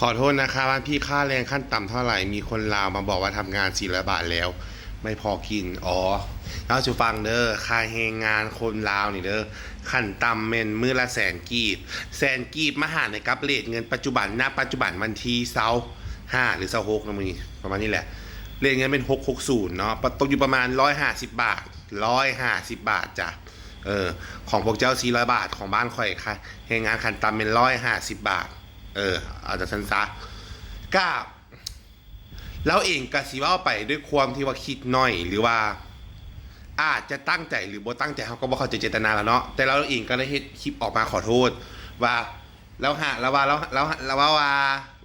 ขอโทษนะคะว่าพี่ค่าแรงขั้นต่ำเท่าไหร่ มีคนลาวมาบอกว่าทำงาน400บาทแล้ว ไม่พอกิน อ๋อเราจะฟังเด้อค่าแรงงานคนลาวนี่เด้อขั้นต่ำเมนมือละแสนกีบ แสนกีบมาหารในกับเลทเงินปัจจุบันณปัจจุบันวันที่เสาห้าหรือเสาหกนะมึงประมาณนี้แหละเลทเงินเป็นหกหกศูนย์เนาะตกอยู่ประมาณร้อยห้าสิบบาทร้อยห้าสิบบาทจ้ะเออของพวกเจ้าสี่ร้อยบาทของบ้านข่อยค่ะแรงงานขั้นต่ำเป็นร้อยห้าสิบบาท เอออาจากฉันซะก็เราเองก็สิว่าไปด้วยความที่ว่าคิดน้อยหรือว่า อาจจะตั้งใจหรือบ่ตั้งใจเขาก็บ่เข้าใจเจตนาแล้วเนาะแต่เราเองก็ได้เฮ็ดคลิปออกมาขอโทษ ว่าเราหาเราว่าเราเราเราว่าว่า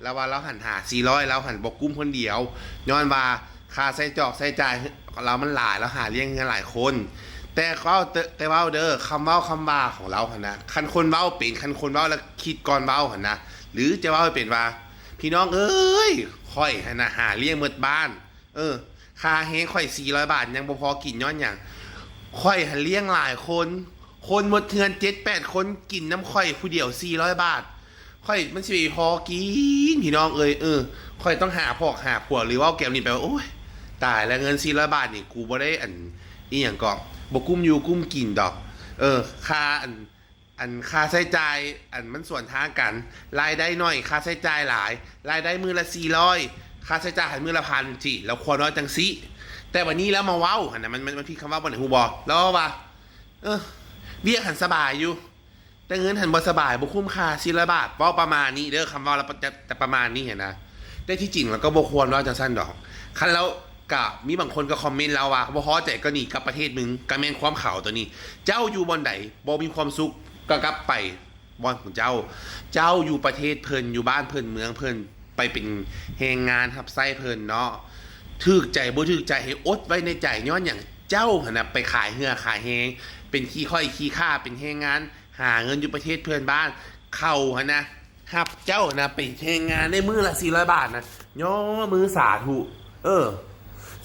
เราว่าเราหันหา400เราหันบ่กุ้มคนเดียวย้อนว่าค่าใช้จอกใช้จ่ายเรามันหลายเราหาเลี้ยงกันหลายคน แต่เขาแต่แต่าเด้อคำว้าคำว่าของเราหันนะคันคนเว้าเป็นคันคนเว้าแล้วคิดก่อนเว้าหันนะ หรือจะว้าให้เป็นว่า พี่น้องเอ้ยค่อยหั่นะหาเลี้ยงหมดบ้าน เออค่าเฮงค่อย400บาท ยังพอกินย้อนหยังค่อยหันเลี้ยงหลายคน คนหมดเทือน7-8คนกินน้ำค่อยผู้เดียว400บาท ค่อยมันสิพอกินพี่น้องเอ้ยเออค่อยต้องหาพอกหาผัวหรือว่าเอาแก้วนี่ไปว่าโอ้ยตายแล้วเงิน400บาทนี่กูบ่ได้อันอีหยังก็บ่กุ้มอยู่กุ้มกินดอก เออค่าอัน อันค่าใช้จ่ายอันมันส่วนทางกันรายได้น้อยค่าใช้จ่ายหลาย รายได้มือละ400ค่าใช้จ่ายหันมือละพันจิแล้วควรน้อยจังสิแต่วันนี้แล้วมาเว้าหันนะมันมันมันพี่คำว่าบนไหนฮูบอแล้วว่าเออเบี้ยหันสบายอยู่ แต่เงินหันบ่สบายบ่คุ้มค่าสี่ร้อยบาทเว่าประมาณนี้เด้อคำว่าแล้วจะแต่ประมาณนี้เห็นนะแต่ที่จริงแล้วก็บ่ควรว่าจังสั้นดอก คันแล้วกับมีบางคนก็คอมเมนต์เราว่าบ่พอใจก็หนีกับประเทศมึงก็แมนความข่าวตัวนี้ เจ้าอยู่บอนใดบ่มีความสุข ก็กลับไปบอนของเจ้า เจ้าอยู่ประเทศเพิ่นอยู่บ้านเพิ่นเมืองเพิ่นไปเป็นแรงงานทับไส้เพิ่นเนาะถึกใจบ่ถึกใจให้อดไว้ในใจย้อนอย่างเจ้าหนะไปขายเหือขายแฮงเป็นขี้ค่อยขี้ค่าเป็นแฮงงาน หาเงินอยู่ประเทศเพื่อนบ้าน เข้าหนนะหับเจ้านะไปแฮงงานได้มือละ400บาทนะย่อมือสาธุเออ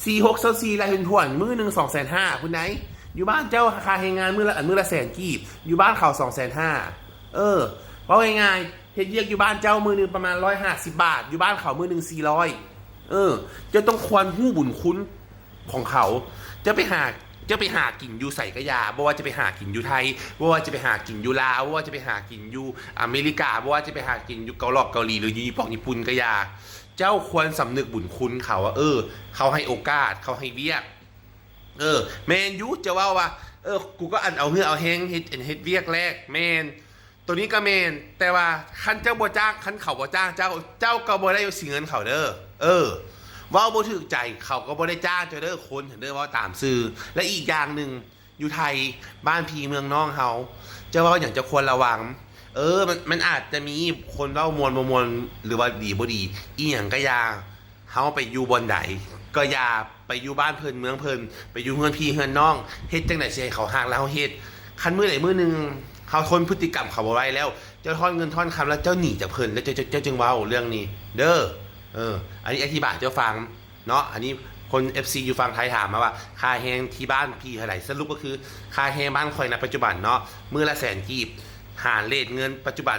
4 6 2 4ละเห็นถ่วนมือหนึ่ง2 5 0 0คุณไหน อยู่บ้านเจ้าคาแฮงงานมือละมือละแสนกีบ อยู่บ้านเขา2 5 0 0 0เออเพราะง่ายๆเฮ็ดเยียกอยู่บ้านเจ้ามือหนึ่งประมาณ150บาท อยู่บ้านเขามือหนึ่ง400เออ จะต้องควรหู้บุญคุณของเขา จะไปหาจะไปหากินอยู่ใส่กระยาบ่ว่าจะไปหากินอยู่ไทยบ่ว่าจะไปหากินอยู่ลาวบ่ว่าจะไปหากินอยู่อเมริกาบ่ว่าจะไปหากินอยู่เกาหลีเกาหลีหรืออยู่ญี่ปุ่นญี่ปุ่นกระยา เจ้าควรสำนึกบุญคุณเขาว่าเออ เขาให้โอกาสเขาให้เวียก เออแมนยูจะว่าว่า เออ กูก็อันเอาเฮือเอาเฮงเฮ็ดเฮ็ดเวียกแรกแมนตัวนี้ก็แมนแต่ว่าคันเจ้าบ่จ้างคันเขาบ่จ้างเจ้าเจ้าก็บ่ได้สิเงินเขาเด้อเออว่าบ่ถึกใจเขาก็บ่ได้จ้างเจ้าเด้อคนเห็นเด้อว่าตามซื่อและอีกอย่างหนึ่งอยู่ไทยบ้านพีเมืองน้องเฮาจะเว่าอย่างจะควรระวัง เออมันมันอาจจะมีคนเว้ามวลบ่มวลหรือว่าดีบ่ดี อีหยังก็ยาเฮาไปอยู่บนใดก็ยา ไปอยู่บ้านเพิ่นเมืองเพิ่นไปอยู่เฮือนพี่เฮือนน้องเฮ็ดจังได๋สิให้เขาฮักแล้วเฮ็ดคันมื้อใดมื้อนึงเฮาทนพฤติกรรมเขาบ่ไหวแล้ว เจ้าทอนเงินทอนคำแล้วเจ้าหนีจากเพิ่นแล้วเจ้าเจ้าเจ้าจึงเว้าเรื่องนี้ เด้อเออ อันนี้อธิบายเจ้าฟังเนาะอันนี้คน FC อยู่ฟังไทยถามมาว่า ค่าแฮงที่บ้านพี่เท่าไหร่สรุปก็คือค่าแฮงบ้านคอยในปัจจุบันเนาะมือละแสนกีบหารเลทเงินปัจจุบัน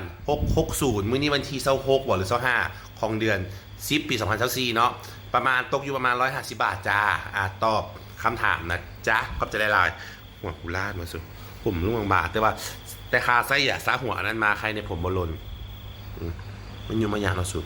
660 มื้อนี้วันที่26บ่หรือ25 ของเดือนซิปปี 2024เนาะประมาณตกอยู่ประมาณ 150 บาทจ้าอ่าตอบคำถามนะจ๊ะขอบใจหลายๆหัวกูลาดมาสุดผมร่วงบาทแต่ว่า แต่คาไส้อย่าซาหัวนั้นมาใครในผมบอลนมันอยู่มาอย่างมาสุด